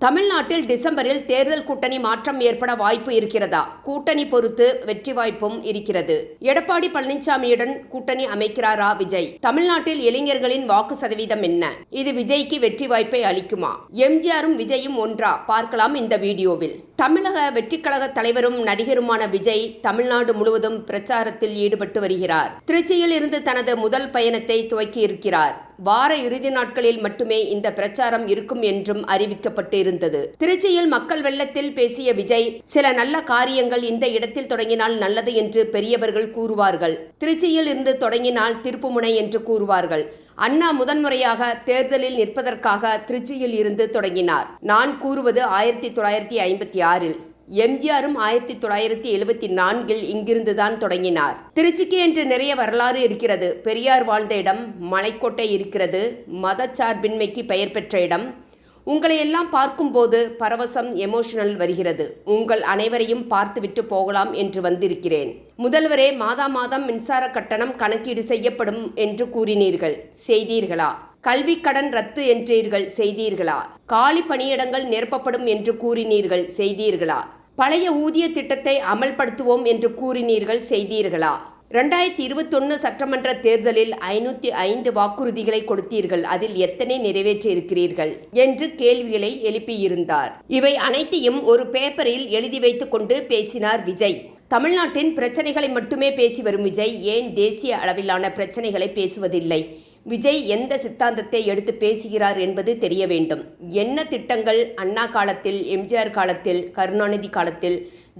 Tá தமிழ்நாட்டில் டிசம்பரில் தேர்தல் கூட்டணி மாற்றம் ஏற்பட வாய்ப்பு இருக்கிறதா? கூட்டணி பொறுத்து வெற்றி வாய்ப்பும் இருக்கிறது. எடப்பாடி பழனிசாமியுடன் கூட்டணி அமைக்கிறாரா விஜய்? தமிழ்நாட்டில் இளைஞர்களின் வாக்கு சதவீதம் என்ன? இது விஜய்க்கு வெற்றி வாய்ப்பை அளிக்குமா? எம்ஜிஆரும் விஜயும் ஒன்றா? பார்க்கலாம் இந்த வீடியோவில். தமிழக வெற்றிக்கழக தலைவரும் நடிகருமான விஜய் தமிழ்நாடு முழுவதும் பிரச்சாரத்தில் ஈடுபட்டு வருகிறார். திருச்சியில் இருந்து தனது முதல் பயணத்தை துவக்கி இருக்கிறார் வார இறுதி நாட்களில் மட்டுமே இந்த பிரச்சாரம் இருக்கும் என்றும் அறிவிக்கப்பட்டு இருந்தது. திருச்சியில் மக்கள் வெள்ளத்தில் பேசிய விஜய் சில நல்ல காரியங்கள் இந்த இடத்தில் தொடங்கினால் நல்லது என்று பெரியவர்கள் கூறுவார்கள். திருச்சியில் இருந்து தொடங்கினால் திருப்புமுனை என்று கூறுவார்கள். அண்ணா முதன்முறையாக தேர்தலில் நிற்பதற்காக திருச்சியில் இருந்து தொடங்கினார். நான் கூறுவது ஆயிரத்தி தொள்ளாயிரத்தி ஐம்பத்தி ஆறில். எம்ஜிஆரும் ஆயிரத்தி தொள்ளாயிரத்தி எழுபத்தி நான்கில் இங்கிருந்துதான் தொடங்கினார். திருச்சிக்கு என்று நிறைய வரலாறு இருக்கிறது. பெரியார் வாழ்ந்த இடம் மலைக்கோட்டை இருக்கிறது மதச்சார்பின்மைக்கு பெயர் பெற்ற இடம் உங்களை எல்லாம் பார்க்கும்போது பரவசம் எமோஷனல் வருகிறது. உங்கள் அனைவரையும் பார்த்துவிட்டு போகலாம் என்று வந்திருக்கிறேன். முதல்வரே மாதா மாதம் மின்சார கட்டணம் கணக்கீடு செய்யப்படும் என்று கூறினீர்கள். செய்தீர்களா? கல்வி கடன் ரத்து என்றீர்கள் செய்தீர்களா? காலி பணியிடங்கள் நிரப்பப்படும் என்று கூறினீர்கள் செய்தீர்களா? பழைய ஊதிய திட்டத்தை அமல்படுத்துவோம் என்று கூறினீர்கள் செய்தீர்களா? ரெண்டாயிரத்தி இருபத்தொன்னு சட்டமன்ற தேர்தலில் ஐநூற்றி ஐந்து வாக்குறுதிகளை கொடுத்தீர்கள். அதில் எத்தனை நிறைவேற்றியிருக்கிறீர்கள்? என்று கேள்விகளை எழுப்பியிருந்தார். இவை அனைத்தையும் ஒரு பேப்பரில் எழுதி வைத்துக் கொண்டு பேசினார் விஜய். தமிழ்நாட்டின் பிரச்சனைகளை மட்டுமே பேசி வரும் விஜய் ஏன் தேசிய அளவிலான பிரச்சனைகளை பேசுவதில்லை? விஜய் எந்த சித்தாந்தத்தை எடுத்து பேசுகிறார் என்பது தெரிய வேண்டும். என்ன திட்டங்கள் அண்ணா காலத்தில் எம்ஜிஆர் காலத்தில் கருணாநிதி காலத்தில்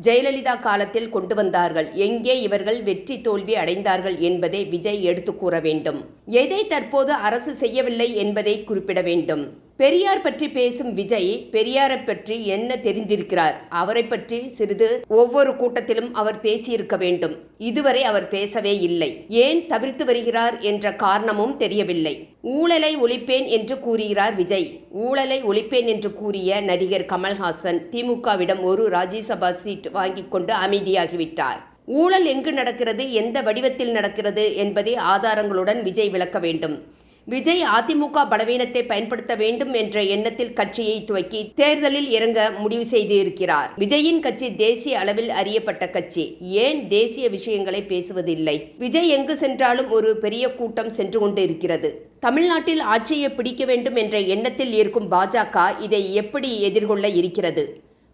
ஜெயலலிதா காலத்தில் கொண்டு வந்தார்கள்? எங்கே இவர்கள் வெற்றி தோல்வி அடைந்தார்கள் என்பதை விஜய் எடுத்து கூற வேண்டும். எதை தற்போது அரசு செய்யவில்லை என்பதை குறிப்பிட வேண்டும். பெரியார் பற்றி பேசும் விஜய் பெரியாரை பற்றி என்ன தெரிந்திருக்கிறார்? அவரை பற்றி சிறிது ஒவ்வொரு கூட்டத்திலும் அவர் பேசியிருக்க வேண்டும். இதுவரை அவர் பேசவே இல்லை. ஏன் தவிர்த்து வருகிறார் என்ற காரணமும் தெரியவில்லை. ஊழலை ஒழிப்பேன் என்று கூறுகிறார் விஜய். ஊழலை ஒழிப்பேன் என்று கூறிய நடிகர் கமல்ஹாசன் திமுகவிடம் ஒரு ராஜ்யசபா சீட் வாங்கிக் கொண்டு அமைதியாகிவிட்டார். ஊழல் எங்கு நடக்கிறது? எந்த வடிவத்தில் நடக்கிறது? என்பதை ஆதாரங்களுடன் விஜய் விளக்க வேண்டும். விஜய் அதிமுக பலவீனத்தை பயன்படுத்த வேண்டும் என்ற எண்ணத்தில் கட்சியை துவக்கி தேர்தலில் இறங்க முடிவு செய்து இருக்கிறார் விஜயின் கட்சி தேசிய அளவில் அறியப்பட்ட கட்சி. ஏன் தேசிய விஷயங்களை பேசுவதில்லை? விஜய் எங்கு சென்றாலும் ஒரு பெரிய கூட்டம் சென்று கொண்டு இருக்கிறது. தமிழ்நாட்டில் ஆட்சியை பிடிக்க வேண்டும் என்ற எண்ணத்தில் இருக்கும் பாஜக இதை எப்படி எதிர்கொள்ள இருக்கிறது?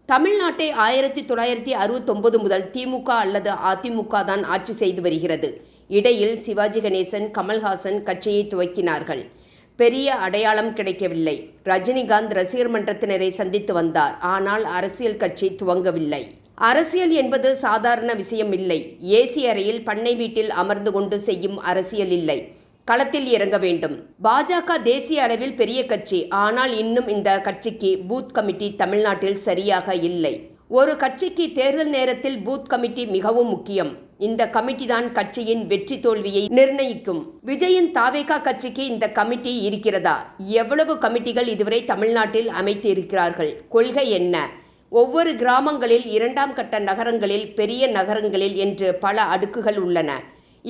தமிழ்நாட்டை ஆயிரத்தி தொள்ளாயிரத்தி அறுபத்தொன்பது முதல் திமுக அல்லது அதிமுக தான் ஆட்சி செய்து வருகிறது. இடையில் சிவாஜி கணேசன் கமல்ஹாசன் கட்சியை துவக்கினார்கள். பெரிய அடையாளம் கிடைக்கவில்லை. ரஜினிகாந்த் ரசிகர் மன்றத்தினரை சந்தித்து வந்தார். ஆனால் அரசியல் கட்சி துவங்கவில்லை. அரசியல் என்பது சாதாரண விஷயம் இல்லை. ஏசி அறையில் பண்ணை வீட்டில் அமர்ந்து கொண்டு செய்யும் அரசியல் இல்லை. களத்தில் இறங்க வேண்டும். பாஜக தேசிய அளவில் பெரிய கட்சி. ஆனால் இன்னும் இந்த கட்சிக்கு பூத் கமிட்டி தமிழ்நாட்டில் சரியாக இல்லை. ஒரு கட்சிக்கு தேர்தல் நேரத்தில் பூத் கமிட்டி மிகவும் முக்கியம். இந்த கமிட்டி தான் கட்சியின் வெற்றி தோல்வியை நிர்ணயிக்கும். விஜயின் தாவேகா கட்சிக்கு இந்த கமிட்டி இருக்கிறதா? எவ்வளவு கமிட்டிகள் இதுவரை தமிழ்நாட்டில் அமைத்து இருக்கிறார்கள் கொள்கை என்ன? ஒவ்வொரு கிராமங்களில் இரண்டாம் கட்ட நகரங்களில் பெரிய நகரங்களில் என்று பல அடுக்குகள் உள்ளன.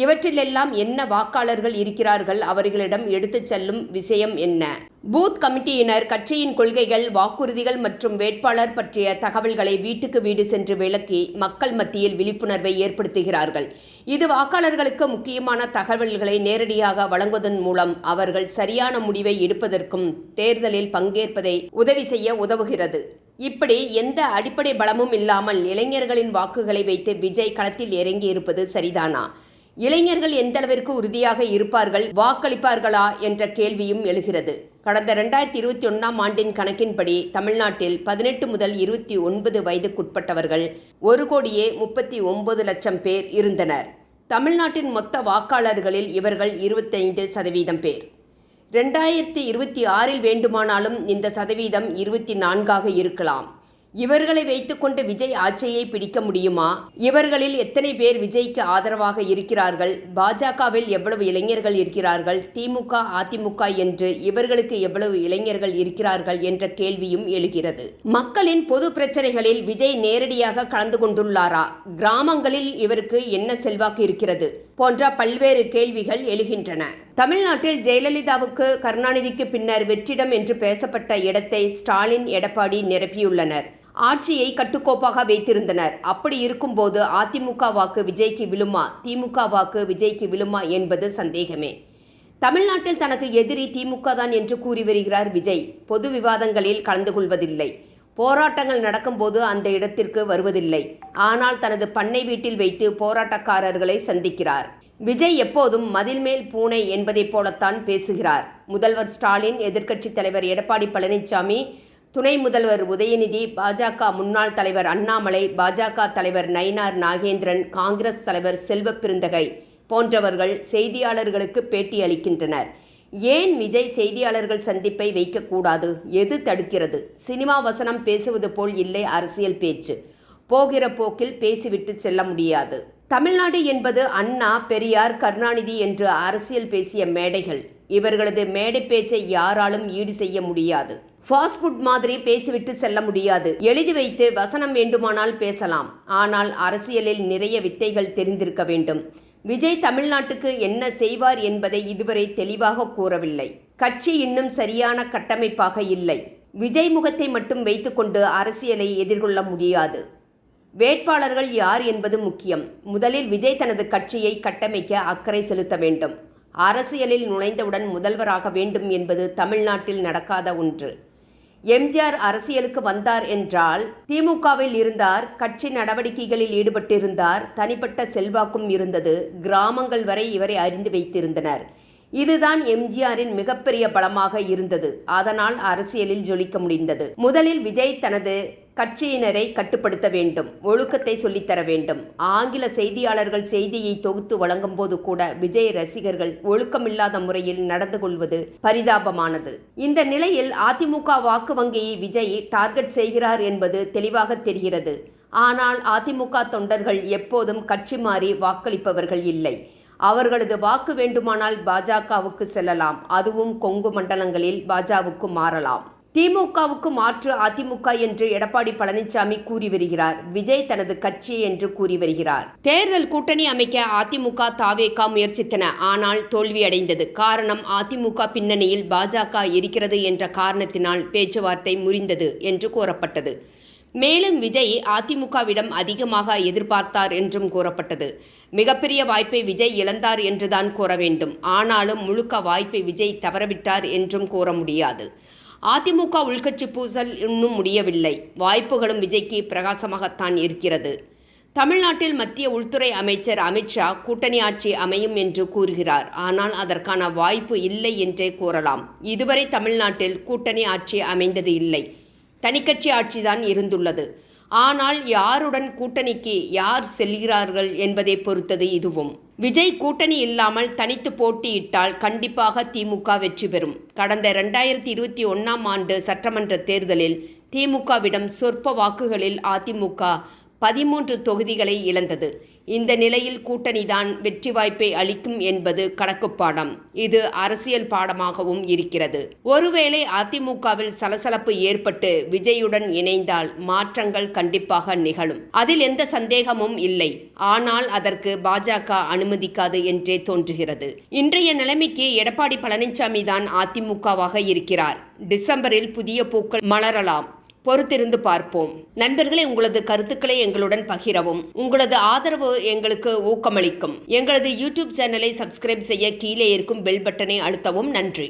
இவற்றிலெல்லாம் என்ன வாக்காளர்கள் இருக்கிறார்கள் அவர்களிடம் எடுத்துச் செல்லும் விஷயம் என்ன? பூத் கமிட்டியினர் கட்சியின் கொள்கைகள் வாக்குறுதிகள் மற்றும் வேட்பாளர் பற்றிய தகவல்களை வீட்டுக்கு வீடு சென்று விளக்கி மக்கள் மத்தியில் விழிப்புணர்வை ஏற்படுத்துகிறார்கள். இது வாக்காளர்களுக்கு முக்கியமான தகவல்களை நேரடியாக வழங்குவதன் மூலம் அவர்கள் சரியான முடிவை எடுப்பதற்கும் தேர்தலில் பங்கேற்பதை உதவி செய்ய உதவுகிறது. இப்படி எந்த அடிப்படை பலமும் இல்லாமல் இளைஞர்களின் வாக்குகளை வைத்து விஜய் களத்தில் இறங்கி இருப்பது சரிதானா? இளைஞர்கள் எந்த அளவிற்கு உறுதியாக இருப்பார்கள் வாக்களிப்பார்களா என்ற கேள்வியும் எழுகிறது. கடந்த ரெண்டாயிரத்தி இருபத்தி ஒன்றாம் ஆண்டின் கணக்கின்படி தமிழ்நாட்டில் பதினெட்டு முதல் இருபத்தி ஒன்பது வயதுக்குட்பட்டவர்கள் ஒரு கோடியே முப்பத்தி ஒன்பது லட்சம் பேர் இருந்தனர். தமிழ்நாட்டின் மொத்த வாக்காளர்களில் இவர்கள் இருபத்தைந்து சதவீதம் பேர். ரெண்டாயிரத்தி இருபத்தி ஆறில் வேண்டுமானாலும் இந்த சதவீதம் இருபத்தி நான்காக இருக்கலாம். இவர்களை வைத்துக்கொண்டு விஜய் ஆட்சியை பிடிக்க முடியுமா? இவர்களில் எத்தனை பேர் விஜய்க்கு ஆதரவாக இருக்கிறார்கள்? பாஜகவில் எவ்வளவு இளைஞர்கள் இருக்கிறார்கள்? திமுக அதிமுக என்று இவர்களுக்கு எவ்வளவு இளைஞர்கள் இருக்கிறார்கள் என்ற கேள்வியும் எழுகிறது. மக்களின் பொது பிரச்சனைகளில் விஜய் நேரடியாக கலந்து கொண்டுள்ளாரா? கிராமங்களில் இவருக்கு என்ன செல்வாக்கு இருக்கிறது? போன்ற பல்வேறு கேள்விகள் எழுகின்றன. தமிழ்நாட்டில் ஜெயலலிதாவுக்கு கருணாநிதிக்கு பின்னர் வெற்றிடம் என்று பேசப்பட்ட இடத்தை ஸ்டாலின் எடப்பாடி நிரப்பியுள்ளனர். ஆட்சியை கட்டுக்கோப்பாக வைத்திருந்தனர். அப்படி இருக்கும்போது அதிமுக வாக்கு விஜய்க்கு விழுமா? திமுக வாக்கு விஜய்க்கு விழுமா என்பது சந்தேகமே. தமிழ்நாட்டில் தனக்கு எதிரி திமுக தான் என்று கூறி வருகிறார் விஜய். பொது விவாதங்களில் கலந்து கொள்வதில்லை. போராட்டங்கள் நடக்கும்போது அந்த இடத்திற்கு வருவதில்லை. ஆனால் தனது பண்ணை வீட்டில் வைத்து போராட்டக்காரர்களை சந்திக்கிறார். விஜய் எப்போதும் மதில் மேல் பூனை என்பதைப் போலத்தான் பேசுகிறார். முதல்வர் ஸ்டாலின் எதிர்க்கட்சித் தலைவர் எடப்பாடி பழனிசாமி துணை முதல்வர் உதயநிதி பாஜக முன்னாள் தலைவர் அண்ணாமலை பாஜக தலைவர் நயினார் நாகேந்திரன் காங்கிரஸ் தலைவர் செல்வ பெருந்தகை போன்றவர்கள் செய்தியாளர்களுக்கு பேட்டி அளிக்கின்றனர். ஏன் விஜய் செய்தியாளர்கள் சந்திப்பை வைக்கக்கூடாது? எது தடுக்கிறது? சினிமா வசனம் பேசுவது போல் இல்லை அரசியல் பேச்சு. போகிற போக்கில் பேசிவிட்டு செல்ல முடியாது. தமிழ்நாடு என்பது அண்ணா பெரியார் கருணாநிதி என்று அரசியல் பேசிய மேடைகள். இவர்களது மேடை பேச்சை யாராலும் ஈடு செய்ய முடியாது. ஃபாஸ்ட் ஃபுட் மாதிரி பேசிவிட்டு செல்ல முடியாது. எழுதி வைத்து வசனம் வேண்டுமானால் பேசலாம். ஆனால் அரசியலில் நிறைய வித்தைகள் தெரிந்திருக்க வேண்டும். விஜய் தமிழ்நாட்டுக்கு என்ன செய்வார் என்பதை இதுவரை தெளிவாக கூறவில்லை. கட்சி இன்னும் சரியான கட்டமைப்பாக இல்லை. விஜய் முகத்தை மட்டும் வைத்துக்கொண்டு அரசியலை எதிர்கொள்ள முடியாது. வேட்பாளர்கள் யார் என்பது முக்கியம். முதலில் விஜய் தனது கட்சியை கட்டமைக்க அக்கறை செலுத்த வேண்டும். அரசியலில் நுழைந்தவுடன் முதல்வராக வேண்டும் என்பது தமிழ்நாட்டில் நடக்காத ஒன்று. எம்ஜிஆர் அரசியலுக்கு வந்தார் என்றால் திமுகவில் இருந்தார் கட்சி நடவடிக்கைகளில் ஈடுபட்டிருந்தார் தனிப்பட்ட செல்வாக்கும் இருந்தது கிராமங்கள் வரை இவரை அறிந்து வைத்திருந்தனர். இதுதான் எம்ஜிஆரின் மிகப்பெரிய பலமாக இருந்தது. அதனால் அரசியலில் ஜொலிக்க முடிந்தது. முதலில் விஜய் தனது கட்சியினரை கட்டுப்படுத்த வேண்டும் ஒழுக்கத்தை சொல்லித்தர வேண்டும். ஆங்கில செய்தியாளர்கள் செய்தியை தொகுத்து வழங்கும் போது கூட விஜய் ரசிகர்கள் ஒழுக்கமில்லாத முறையில் நடந்து கொள்வது பரிதாபமானது. இந்த நிலையில் அதிமுக வாக்கு வங்கியை விஜய் டார்கெட் செய்கிறார் என்பது தெளிவாக தெரிகிறது. ஆனால் அதிமுக தொண்டர்கள் எப்போதும் கட்சி மாறி வாக்களிப்பவர்கள் இல்லை. அவர்களது வாக்கு வேண்டுமானால் பாஜகவுக்கு செல்லலாம். அதுவும் கொங்கு மண்டலங்களில் பாஜகவுக்கு மாறலாம். திமுகவுக்கு மாற்று அதிமுக என்று எடப்பாடி பழனிசாமி கூறி வருகிறார். விஜய் தனது கட்சி என்று கூறி வருகிறார். தேர்தல் கூட்டணி அமைக்க அதிமுக தாவேகா முயற்சித்தன. ஆனால் தோல்வியடைந்தது காரணம் அதிமுக பின்னணியில் பாஜக இருக்கிறது என்ற காரணத்தினால் பேச்சுவார்த்தை முறிந்தது என்று கூறப்பட்டது. மேலும் விஜய் அதிமுகவிடம் அதிகமாக எதிர்பார்த்தார் என்றும் கூறப்பட்டது. மிகப்பெரிய வாய்ப்பை விஜய் இழந்தார் என்றுதான் கூற வேண்டும். ஆனாலும் முழுக்க வாய்ப்பை விஜய் தவறவிட்டார் என்றும் கூற முடியாது. அதிமுக உள்கட்சி பூசல் இன்னும் முடியவில்லை. வாய்ப்புகளும் விஜய்க்கு பிரகாசமாகத்தான் இருக்கிறது. தமிழ்நாட்டில் மத்திய உள்துறை அமைச்சர் அமித்ஷா கூட்டணி ஆட்சி அமையும் என்று கூறுகிறார். ஆனால் அதற்கான வாய்ப்பு இல்லை என்றே கூறலாம். இதுவரை தமிழ்நாட்டில் கூட்டணி ஆட்சி அமைந்தது இல்லை. தனிக்கட்சி ஆட்சிதான் இருந்துள்ளது. ஆனால் யாருடன் கூட்டணிக்கு யார் செல்கிறார்கள் என்பதை பொறுத்தது இதுவும். விஜய் கூட்டணி இல்லாமல் தனித்து போட்டியிட்டால் கண்டிப்பாக திமுக வெற்றி பெறும். கடந்த இரண்டாயிரத்தி இருபத்தி ஒன்றாம் ஆண்டு சட்டமன்ற தேர்தலில் திமுகவிடம் சொற்ப வாக்குகளில் அதிமுக பதிமூன்று தொகுதிகளை இழந்தது. இந்த நிலையில் கூட்டணிதான் வெற்றி வாய்ப்பை அளிக்கும் என்பது கணக்குப்பாடம். இது அரசியல் பாடமாகவும் இருக்கிறது. ஒருவேளை அதிமுகவில் சலசலப்பு ஏற்பட்டு விஜயுடன் இணைந்தால் மாற்றங்கள் கண்டிப்பாக நிகழும். அதில் எந்த சந்தேகமும் இல்லை. ஆனால் அதற்கு பாஜக அனுமதிக்காது என்றே தோன்றுகிறது. இன்றைய நிலைமைக்கு எடப்பாடி பழனிசாமி தான் அதிமுகவாக இருக்கிறார். டிசம்பரில் புதிய பூக்கள் மலரலாம். பொறுத்திருந்து பார்ப்போம். நண்பர்களே உங்களது கருத்துக்களை எங்களுடன் பகிரவும். உங்களது ஆதரவு எங்களுக்கு ஊக்கமளிக்கும். எங்களது யூடியூப் சேனலை சப்ஸ்கிரைப் செய்ய கீழே இருக்கும் பெல் பட்டனை அழுத்தவும் நன்றி.